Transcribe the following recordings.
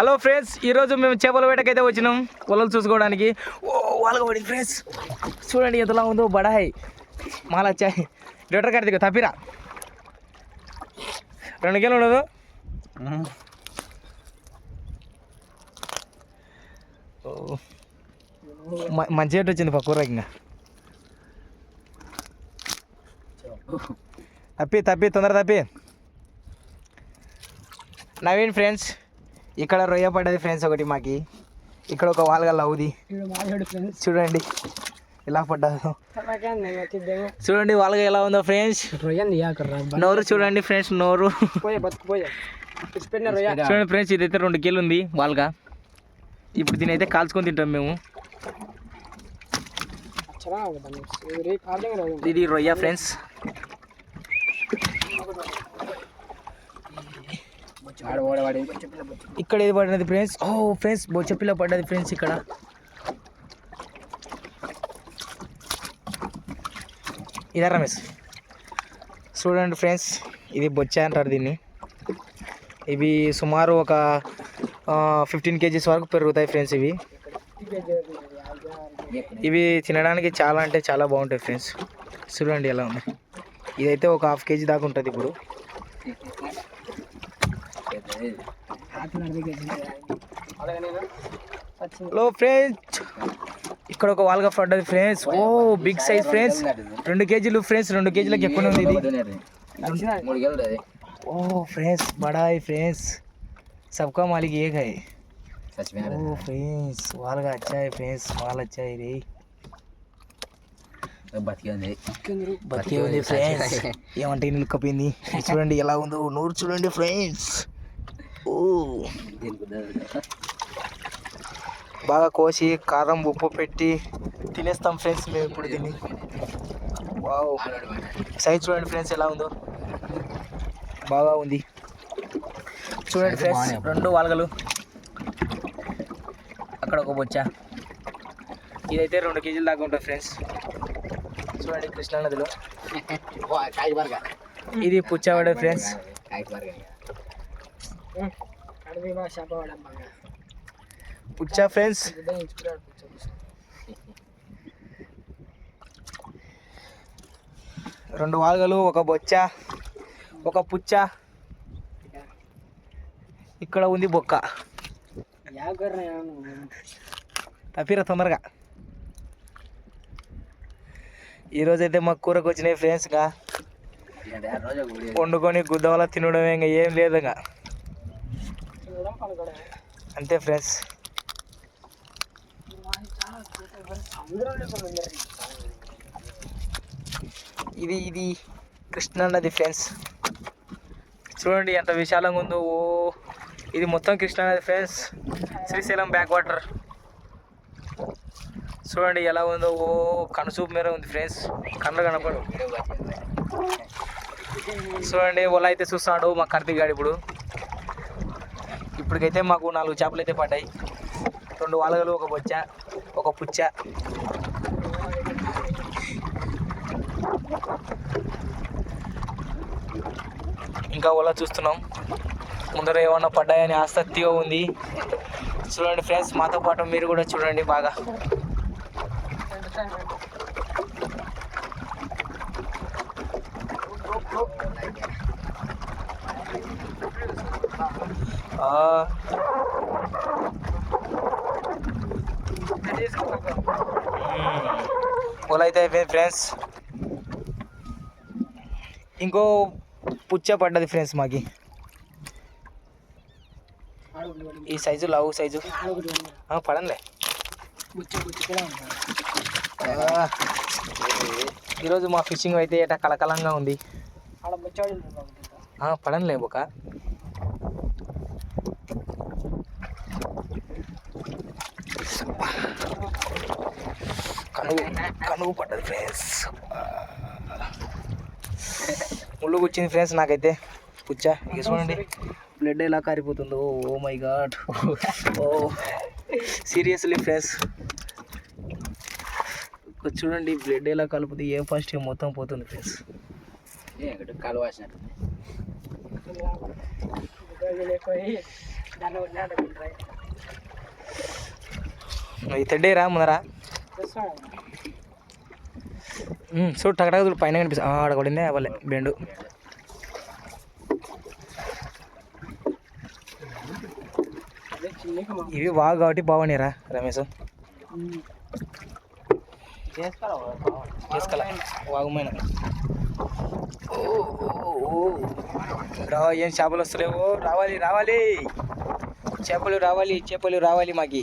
Hello friends ఈరోజు మేము చేపల వేటకైతే వచ్చినాం. వలలు చూసుకోవడానికి. ఓ వాళ్ళ పడింది ఫ్రెండ్స్ చూడండి ఎంతలా ఉందో బడాయి. మాలా చాయ్ గారి కడితే తప్పిరా. రెండు కిలో ఉండదు. మంచి రేట్ వచ్చింది పక్కూర ఇంకా. తప్పి తప్పి తొందర తప్పి. నవీన్ ఫ్రెండ్స్ ఇక్కడ రొయ్య పడ్డది ఫ్రెండ్స్ ఒకటి మాకి. ఇక్కడ ఒక వాల్గా లవ్ది. చూడండి. ఎలా పడ్డదో చూడండి వాళ్ళగా ఎలా ఉందో ఫ్రెండ్స్ నోరు చూడండి ఫ్రెండ్స్ నోరు. చూడండి ఫ్రెండ్స్ ఇదైతే రెండు కిలో ఉంది వాళ్ళగా. ఇప్పుడు దీని అయితే కాల్చుకొని తింటాం మేము. ఇది రొయ్య ఫ్రెండ్స్ ఇక్కడ ఏది పడినది ఫ్రెండ్స్? ఓ ఫ్రెండ్స్ బొచ్చపిల్ల పడ్డది ఫ్రెండ్స్ ఇక్కడ. ఇదా రమేష్. చూడండి ఫ్రెండ్స్ ఇది బొచ్చ అంటారు దీన్ని. ఇవి సుమారు ఒక ఫిఫ్టీన్ కేజీస్ వరకు పెరుగుతాయి ఫ్రెండ్స్ ఇవి. ఇవి తినడానికి చాలా అంటే చాలా బాగుంటాయి ఫ్రెండ్స్. చూడండి ఎలా ఉంది ఇదైతే ఒక హాఫ్ కేజీ దాకా ఉంటుంది ఇప్పుడు. హలో ఫ్రెండ్స్ ఇక్కడ ఒక వాల్గా పడ్డది friends oh big size friends రెండు కేజీలు ఫ్రెండ్స్ రెండు కేజీలకు ఎక్కువ ఉంది ఇది ఓ ఫ్రెండ్స్ బడాయి ఫ్రెండ్స్ सबका मालिक एक है ओ फ्रेंड्स वाल का अच्छा है फ्रेंड्स माल अच्छा है रे బతికే ఉంది ఫ్రెండ్స్ ఏమంటే నిలకపోయింది ఇది చూడండి ఎలా ఉందో నోరు చూడండి ఫ్రెండ్స్ ఓ బాగా కోసి కారం ఉప్పు పెట్టి తినేస్తాం ఫ్రెండ్స్ మేము ఇప్పుడు దీన్ని. వావ్ సైజ్ చూడండి ఫ్రెండ్స్ ఎలా ఉందో. బాగా ఉంది. చూడండి ఫ్రెండ్స్ రెండు వాల్గలు. అక్కడ ఒక బొచ్చ. ఇదైతే రెండు కేజీల దాకా ఉంటుంది ఫ్రెండ్స్ చూడండి కృష్ణా నదిలో. ఇది పుచ్చవాడ ఫ్రెండ్స్ పుచ్చ ఫ్రెండ్స్? రెండు వాల్గలు ఒక బొచ్చ ఒక పుచ్చ. ఇక్కడ ఉంది బొక్క. తప్పిరా తొందరగా. ఈరోజైతే మాకు కూరకు వచ్చినాయి ఫ్రెండ్స్గా వండుకొని గుద్దవల తినడం ఇంకా ఏం లేదు ఇంకా అంతే ఫ్రెండ్స్. ఇది ఇది కృష్ణా నది ఫ్రెండ్స్. చూడండి ఎంత విశాలంగా ఉందో. ఓ ఇది మొత్తం కృష్ణా నది ఫ్రెండ్స్. Srisailam back water. చూడండి ఎలా ఉందో. ఓ కనుసూపు మేర ఉంది ఫ్రెండ్స్. కళ్ళు కనపడు చూడండి ఒల అయితే చూస్తున్నాడు మా కార్తీక్ గాడు ఇప్పుడు. ఇప్పటికైతే మాకు నాలుగు చేపలు అయితే పడ్డాయి. రెండు వాలగలు ఒక బొచ్చ ఒక పుచ్చ. ఇంకా ఒలా చూస్తున్నాం. ముందర ఏమన్నా పడ్డాయని ఆసక్తిగా ఉంది. చూడండి ఫ్రెండ్స్ మాతో పాటు మీరు కూడా చూడండి బాగా. Thank you. ఒలా అయితే అయిపోయింది ఫ్రెండ్స్. ఇంకో పుచ్చ పడ్డది ఫ్రెండ్స్ మాకి. ఈ సైజు లావు సైజు. పడంలే. ఈరోజు మా ఫిషింగ్ అయితే ఎట కలకలంగా ఉంది. పడనులే ఒక. కనుగు కనుగు పడ్డది ఫ్రెండ్స్ ముళ్ళు కూర్చింది ఫ్రెండ్స్ నాకైతే. పుచ్చ ఇక చూడండి. బ్లడ్ ఎలా కారిపోతుందో oh my god oh seriously friends చూడండి బ్లడ్ ఎలా కలుపుతుంది ఏ ఫస్ట్ మొత్తం పోతుంది ఫ్రెండ్స్ కాలు వాసినట్టు ఈ తెడ్డే రా ముందరా? చూడు టగటగ చూడు పైన కనిపిస్తుంది ఆడ కొడిందే అవ్వలే బెండు. ఇవి బాగా కాబట్టి బాగున్నాయిరా రమేష్. తీసుకెళ్ళ వాగుమైన రా ఏం చేపలు వస్తలేవు? రావాలి రావాలి. చేపలు రావాలి చేపలు రావాలి మాకి.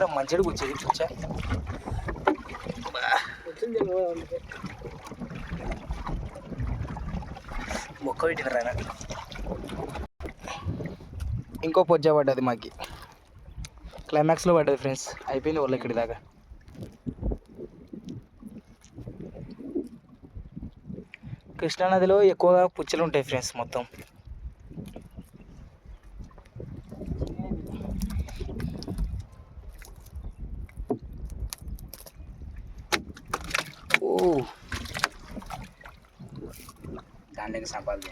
దగ్గర మంచిగా కూర్చోది చూచా. మొక్క పెట్టినరా ఇంకో పొజ్జ పడ్డది మాకి. క్లైమాక్స్లో పడ్డది ఫ్రెండ్స్ అయిపోయింది వాళ్ళు ఇక్కడి దాకా. కృష్ణానదిలో ఎక్కువగా పుచ్చలు ఉంటాయి ఫ్రెండ్స్ మొత్తం ఓ దాంట్లోకి సంపాదన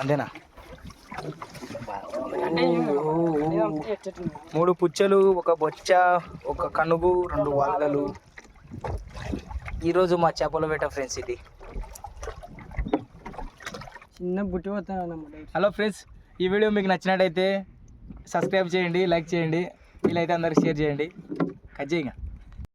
అంతేనా మూడు పుచ్చలు ఒక బొచ్చ ఒక కనుగు రెండు వాల్గలు. ఈరోజు మా చేపల వేట ఫ్రెండ్స్ ఇది. చిన్న బుట్టి హలో ఫ్రెండ్స్ ఈ వీడియో మీకు నచ్చినట్టయితే సబ్స్క్రైబ్ చేయండి లైక్ చేయండి వీలైతే అందరికి షేర్ చేయండి. కట్